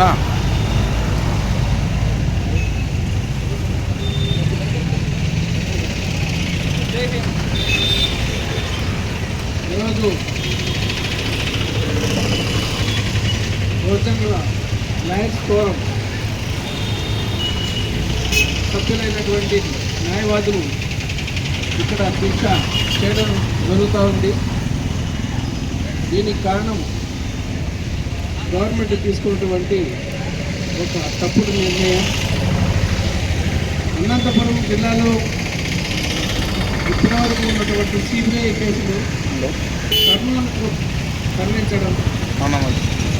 ఉన్నా ఈరోజు ఫోరం సభ్యులైనటువంటి న్యాయవాదులు ఇక్కడ శిక్ష చేయడం జరుగుతూ ఉంది. దీనికి కారణం గవర్నమెంట్ తీసుకున్నటువంటి ఒక తప్పుడు నిర్ణయం. అనంతపురం జిల్లాలో ఇప్పటివరకు ఉన్నటువంటి సిబిఐ కేసులు కర్నూలుకు తరలించడం.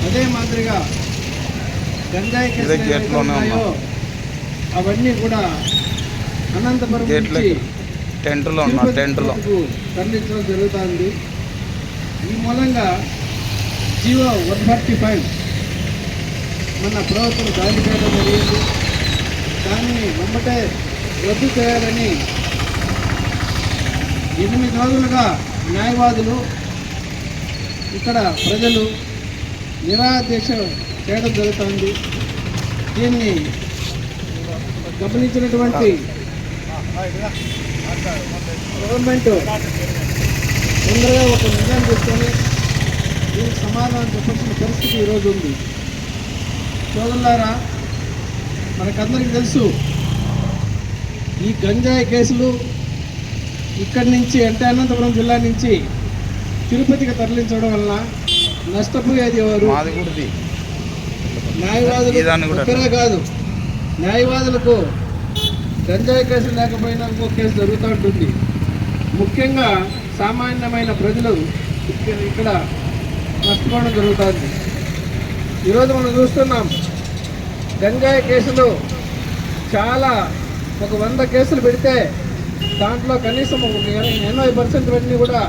అదే మాదిరిగా గంజాయి కేసులు ఉన్నాయో అవన్నీ కూడా అనంతపురం టెంట్లో టెంట్లో. తరలించడం జరుగుతుంది. ఈ మూలంగా జీవో వన్ ఫార్టీ ఫైవ్. మన ప్రభుత్వం దాడి చేయడం జరిగింది. దాన్ని వెంబటే రద్దు చేయాలని ఎనిమిది రోజులుగా న్యాయవాదులు ఇక్కడ ప్రజలు నిరాదేశ చేయడం జరుగుతుంది. దీన్ని గమనించినటువంటి గవర్నమెంట్ తొందరగా ఒక నిర్ణయం తీసుకొని దీనికి సమాధానం చెప్పాల్సిన పరిస్థితి ఈరోజు ఉంది. సోదరులారా మనకందరికీ తెలుసు ఈ గంజాయి కేసులు ఇక్కడి నుంచి అంటే అనంతపురం జిల్లా నుంచి తిరుపతికి తరలించడం వలన నష్టపోయేది ఎవరు. న్యాయవాదులు ఒక్కరే కాదు. న్యాయవాదులకు గంజాయి కేసు లేకపోయినా ఇంకో కేసు జరుగుతూ ఉంటుంది. ముఖ్యంగా సామాన్యమైన ప్రజలు ఇక్కడ నష్టపోవడం జరుగుతుంది. ఈరోజు మనం చూస్తున్నాం గంజాయి కేసులు చాలా ఒక వంద కేసులు పెడితే దాంట్లో కనీసం ఒక ఎనభై పర్సెంట్ అన్నీ కూడా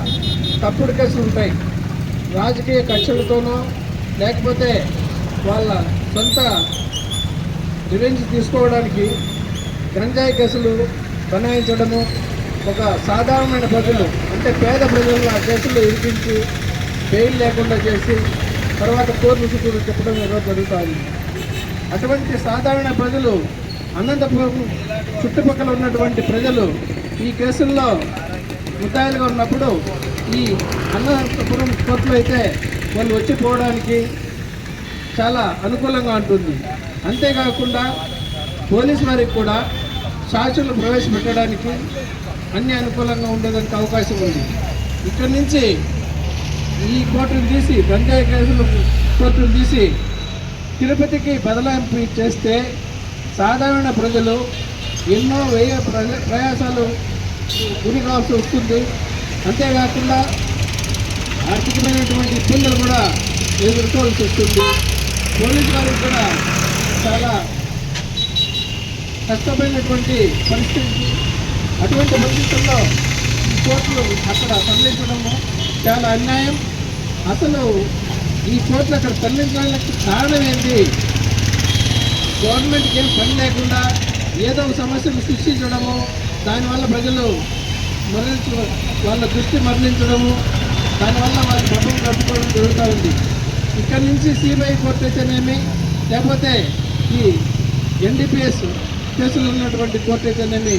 తప్పుడు కేసులు ఉంటాయి. రాజకీయ కక్షలతోనో లేకపోతే వాళ్ళ సొంత రివెంజ్ తీసుకోవడానికి గంజాయి కేసులు బనాయించడము ఒక సాధారణమైన ప్రజలు అంటే పేద ప్రజలను ఆ కేసుల్లో ఇరికించి బెయిల్ లేకుండా చేసి తర్వాత కోర్టు చుట్టూ చెప్పడం ఏదో జరుగుతుంది. అటువంటి సాధారణ ప్రజలు అనంతపురం చుట్టుపక్కల ఉన్నటువంటి ప్రజలు ఈ కేసుల్లో ముద్దాయిలుగా ఉన్నప్పుడు ఈ అనంతపురం కోర్టులో అయితే వాళ్ళు వచ్చి పోవడానికి చాలా అనుకూలంగా ఉంటుంది. అంతేకాకుండా పోలీసు వారికి కూడా సాక్షులు ప్రవేశపెట్టడానికి అన్ని అనుకూలంగా ఉండేదానికి అవకాశం ఉంది. ఇక్కడి నుంచి ఈ కోర్టును తీసి గంజాయి కేసులు కోర్టును తీసి తిరుపతికి బదలాయింపు చేస్తే సాధారణ ప్రజలు ఎన్నో వ్యయ ప్ర- ప్రయాసాలు గురి కావాల్సి వస్తుంది. అంతేకాకుండా ఆర్థికమైనటువంటి ఇబ్బందులు కూడా ఎదుర్కోవాల్సి వస్తుంది. పోలీసు వారికి కూడా చాలా కష్టమైనటువంటి పరిస్థితి. అటువంటి పరిస్థితుల్లో కోర్టులు అక్కడ తరలించడము చాలా అన్యాయం. అసలు ఈ చోట్ల అక్కడ తరలించడానికి కారణం ఏంటి? గవర్నమెంట్కి ఏం పని లేకుండా ఏదో ఒక సమస్యను సృష్టించడము దానివల్ల ప్రజలు మరణించ వాళ్ళ దృష్టి మరణించడము దానివల్ల వాళ్ళ డబ్బులు కట్టుకోవడం జరుగుతూ ఉంది. ఇక్కడి నుంచి సిబిఐ కోర్టు అయితేనేమి? లేకపోతే ఈ ఎన్డీపీఎస్ కేసులు ఉన్నటువంటి కోర్టు అయితేనేమి?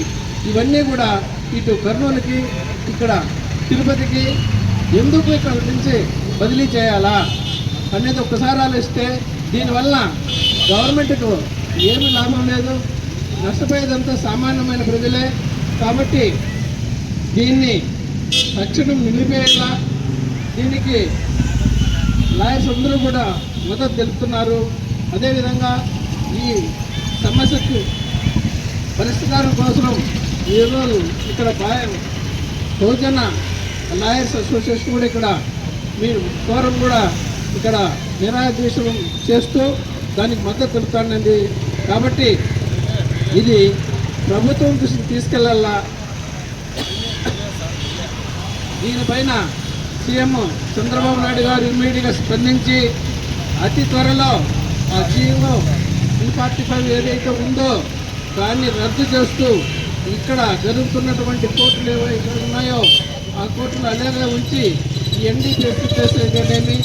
ఇవన్నీ కూడా ఇటు కర్నూలుకి ఇక్కడ తిరుపతికి ఎందుకు ఇక్కడ నుంచి బదిలీ చేయాలా? అనేది ఒక్కసారి ఆలోచిస్తే దీనివల్ల గవర్నమెంట్కు ఏమి లాభం లేదు. నష్టపోయేదంతా సామాన్యమైన ప్రజలే. కాబట్టి దీన్ని తక్షణం నిలిపేయాలా దీనికి లాయర్స్ అందరూ కూడా మద్దతు తెలుపుతున్నారు. అదేవిధంగా ఈ సమస్యకు పరిష్కారం కోసం ఈరోజు ఇక్కడ బా- బహుజన లాయర్స్ అసోసియేషన్ కూడా ఇక్కడ మీరు ఫోరం కూడా ఇక్కడ నిరాదేశం చేస్తూ దానికి మద్దతు తెలుపుతానండి. కాబట్టి ఇది ప్రభుత్వం దృష్టికి తీసుకెళ్ళాలా? దీనిపైన సీఎం చంద్రబాబు నాయుడు గారు ఇమ్మీడియట్గా స్పందించి అతి త్వరలో ఆ జీవో ఈ ఫార్టీ ఫైవ్ ఏదైతే ఉందో దాన్ని రద్దు చేస్తూ ఇక్కడ జరుగుతున్నటువంటి కోర్టులు ఏవైతే ఉన్నాయో ఆ కోర్టులు అలాగే ఉంచి ఎన్డీపీఎస్సీ కేసులు అయితేనేమి?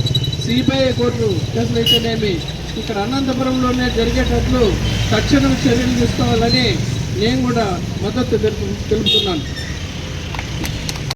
సిబిఐ కోర్టు కేసులు అయితేనేమి? ఇక్కడ అనంతపురంలోనే జరిగేటట్లు తక్షణం చర్యలు తీసుకోవాలని నేను కూడా మద్దతు తెలుపు తెలుపుతున్నాను.